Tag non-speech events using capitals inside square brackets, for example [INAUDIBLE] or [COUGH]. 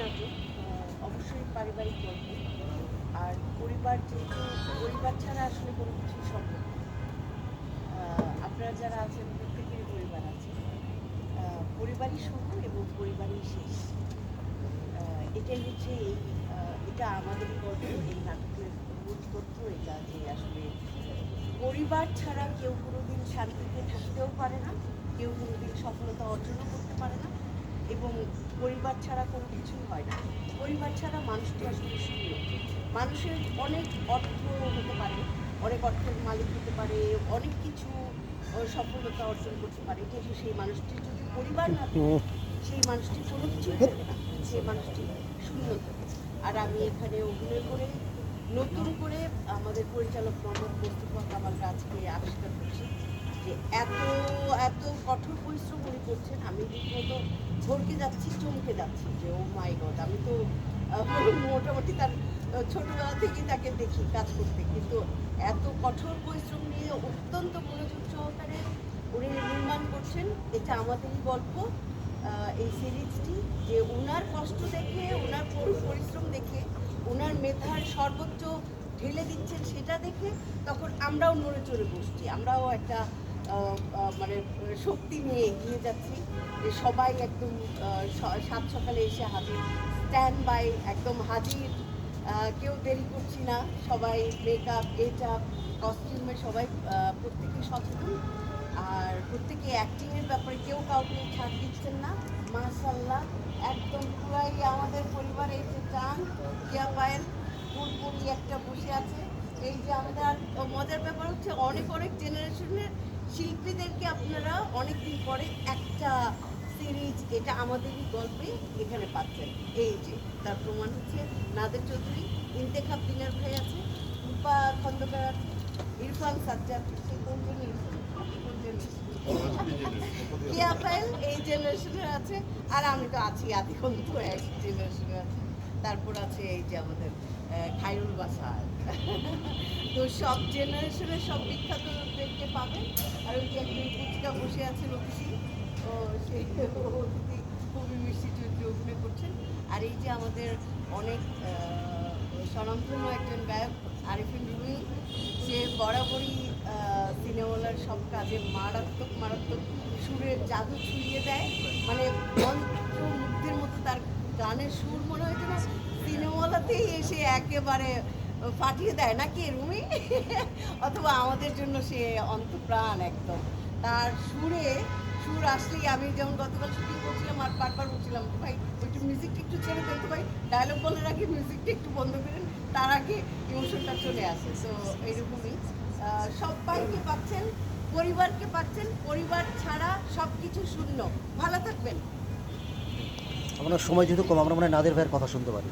নাটক অবশ্যই পারিবারিক গল্প আর পরিবার যেহেতু, পরিবার ছাড়া আসলে কোনো কিছুই সম্ভব আপনারা যারা আছেন, প্রত্যেকেরই পরিবার আছে। পরিবারই শুরু এবং পরিবারই শেষ। এটাই হচ্ছে এই এটা আমাদেরই গল্প এই নাটকের মূল তথ্য এটা যে আসলে পরিবার ছাড়া কেউ কোনোদিন শান্তিতে থাকতেও পারে না, কেউ কোনোদিন সফলতা অর্জনও করতে পারে না। এবং পরিবার ছাড়া কোনো কিছুই হয় না। পরিবার ছাড়া মানুষটি আসলে শূন্য। মানুষের অনেক অর্থ হতে পারে, অনেক অর্থের মালিক হতে পারে, অনেক কিছু সফলতা অর্জন করতে পারে। কিন্তু সেই মানুষটির যদি পরিবার না সেই মানুষটি কোনো কিছুই থাকে না। সেই মানুষটি শূন্য আর আমি এখানে অভিনয় করে, নতুন করে আমাদের পরিচালক মোহাম্মদ মোস্তফা কামাল রাজকে আবিষ্কার করছি। যে এত এত কঠোর পরিশ্রম উনি করছেন, আমি রীতিমতো ভরকে যাচ্ছি, চমকে যাচ্ছি যে ও মাই গড আমি তো মোটামুটি তার ছোটবেলা থেকেই তাকে দেখি, কাজ করতে। কিন্তু এত কঠোর পরিশ্রম নিয়ে অত্যন্ত মনোযোগ সহকারে উনি নির্মাণ করছেন, এটা আমাদেরই গল্প এই সিরিজটি, যে ওনার কষ্ট দেখে ওনার পরি- পরিশ্রম দেখে ওনার মেধার সর্বোচ্চ ঢেলে দিচ্ছেন সেটা দেখে, তখন আমরাও নড়ে চড়ে বসছি। আমরাও একটা মানে শক্তি নিয়ে এগিয়ে যাচ্ছি যে সবাই একদম সাত সকালে এসে হাজির। স্ট্যান্ড বাই একদম হাজির। কেউ দেরি করছি না। সবাই মেকআপ গেটআপ কস্টিউমে সবাই প্রত্যেকে সচেতন। আর প্রত্যেকে অ্যাক্টিংয়ের ব্যাপারে কেউ কাউকে ছাড় দিচ্ছেন না। মাশাল্লাহ একদম পুরাই আমাদের পরিবারে এই যে চান কিয়া পায়েল পুরপুরি একটা বসে আছে। এই যে আমাদের মজার ব্যাপার হচ্ছে, অনেক অনেক জেনারেশনের শিল্পীদেরকে আপনারা অনেক দিন পরে একটা সিরিজ এটা আমাদেরই গল্পে এখানে পাচ্ছেন। এই যে তার প্রমাণ হচ্ছে নাদের চৌধুরী ইন্তেখাব দিনের ভাই আছে রূপা খন্দকার আছে ইরফান সাজ্জাদ সে কোন জেনারেশন কোন জেনারেশন [LAUGHS] এই জেনারেশনের আছে আর আমি তো আছি আদিক্ষণ তো এক জেনারেশনের আছে। তারপর আছে এই যে আমাদের আহ, খায়রুল বাসার। [LAUGHS] তো সব জেনারেশনের সব বিখ্যাতদেরকে পাবেন আর ওই যে একজন পুচিকা বসে আছে লক্ষ্মী ও সেই অতিথি খুবই মিষ্টি চরিত্রে অভিনয় করছেন। আর এই যে আমাদের অনেক স্বনামধন্য একজন গায়ক আরিফিন রুমি সে বরাবরই সিনেমালার সব কাজে মারাত্মক মারাত্মক সুরের জাদু ছুঁয়ে দেয়। মানে মন্ত্রমুগ্ধের মতো তার গানের সুর মনে হয় যেন সিনেমালাতেই এসে একেবারে ফাটিয়ে দেয়। নাকি রুমি? অথবা আমাদের জন্য সে অন্তপ্রাণ একদম। তার সুরে সুর আসলেই আমি যেমন গতকাল শুটিং করছিলাম আর বারবার বলছিলাম ভাই একটু মিউজিকটা একটু ছেড়ে দেন তো ভাই। ডায়লগ বলার আগে মিউজিকটা একটু বন্ধ করেন তার আগে ইমোশনটা চলে আসে। তো এইরকমই। আহ, সবাইকে পাচ্ছেন পরিবারকে পাচ্ছেন পরিবার ছাড়া সব কিছু শূন্য। ভালো থাকবেন। আপনার সময় যেহেতু কম আমরা মনে নাদের ভাইয়ের কথা শুনতে পারি।